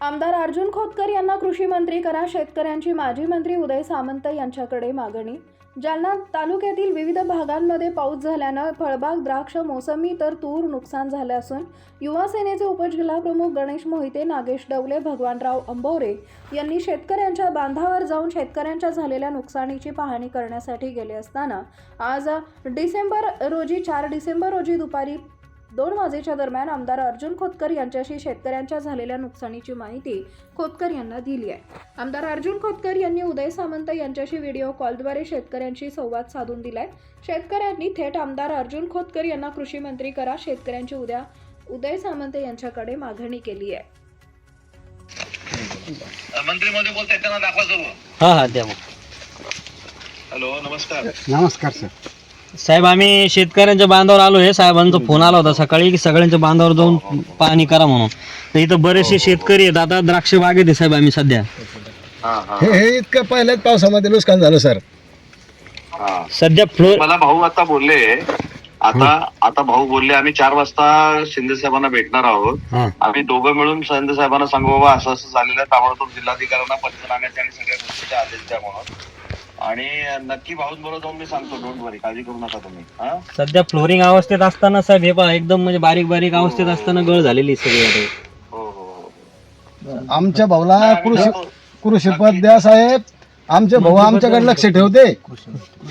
आमदार अर्जुन खोतकर यांना कृषी मंत्री करा शेतकऱ्यांची माजी मंत्री उदय सामंत यांच्याकडे मागणी. जालना तालुक्यातील विविध भागांमध्ये पाऊस झाल्यानं फळबाग द्राक्ष मोसंबी तर तूर नुकसान झालं असून युवा सेनेचे उपजिल्हाप्रमुख गणेश मोहिते नागेश डवले भगवानराव अंबोरे यांनी शेतकऱ्यांच्या बांधावर जाऊन शेतकऱ्यांच्या झालेल्या नुकसानीची पाहणी करण्यासाठी गेले असताना आज डिसेंबर रोजी चार डिसेंबर रोजी दुपारी दोन वाजेच्या दरम्यान आमदार अर्जुन खोतकर यांच्याशी शेतकऱ्यांच्या झालेल्या नुकसानीची माहिती खोतकर यांना दिली आहे. आमदार अर्जुन खोतकर यांनी उदय सामंत यांच्याशी व्हिडिओ कॉलद्वारे शेतकऱ्यांशी संवाद साधून दिलाय. शेतकऱ्यांनी थेट आमदार अर्जुन खोतकर यांना कृषी मंत्री करा शेतकऱ्यांची उद्या उदय सामंत यांच्याकडे मागणी केली आहे. मंत्री मध्ये बोलताय त्यांना दाखवा सर्व. हा हा द्या मग. हॅलो नमस्कार. नमस्कार सर. साहेब आम्ही शेतकऱ्यांच्या बांधावर आलो आहे. साहेबांचा फोन आला होता सकाळी की सगळ्यांच्या बांधावर जाऊन पाहणी करा म्हणून. तर इथं बरेचसे शेतकरी आहेत. आता द्राक्ष बागेत आहे साहेब आम्ही सध्या. हा हा. हे हे इतकं पहिल्याच पावसामध्ये नुकसान झालं सर. हा. सध्या फ्लो मला भाऊ आता बोलले. आता आता भाऊ बोलले आम्ही चार वाजता शिंदे साहेबांना भेटणार आहोत. हा. आम्ही दोघं मिळून शिंदे साहेबांना सांगू बाबा असं असं झालेलं आहे. ताबडतोब जिल्हाधिकाऱ्यांना पंचनाम्याचे आणि सगळ्या गोष्टीचे आदेश द्या म्हणून. आणि नक्की भाऊच बरोबर जाऊन मी सांगतो डोंट वरी काळजी करू नका तुम्ही हा? सध्या फ्लोरिंग अवस्थेत असताना साहेब हे पहा एकदम म्हणजे बारीक बारीक अवस्थेत असताना गळ झालेली आहे सगळी आता. हो हो हो. आमच्या भाऊला कृषी कृषी पद द्या साहेब. आमचे भाऊ आमच्याकडे लक्ष ठेवते.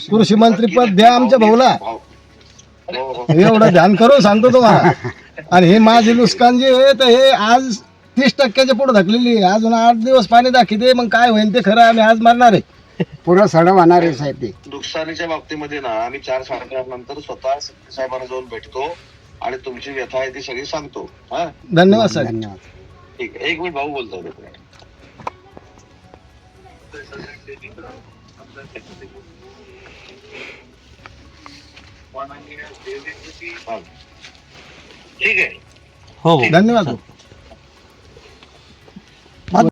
कृषी मंत्री पद द्या आमच्या भाऊला. भाऊ. हो हो. एवढं ध्यान करून सांगतो तुम्हाला. आणि हे माझे नुकसान जे आहे तर हे आज तीस टक्क्याच्या पुढे धकलेली आहे. अजून आठ दिवस पाणी दाखवते मग काय होईल ते खरं आम्ही आज मारणार आहे. पुढं सडा होणार आहे साहेब ते. नुकसानीच्या बाबतीमध्ये ना आम्ही चार साडेचार नंतर स्वतः साहेबांना जाऊन भेटतो आणि तुमची व्यथा आहे ती सगळी सांगतो. हा? धन्यवाद सर धन्यवाद. ठीक आहे. एक मिनिट भाऊ बोलतो ठीक आहे. हो हो. धन्यवाद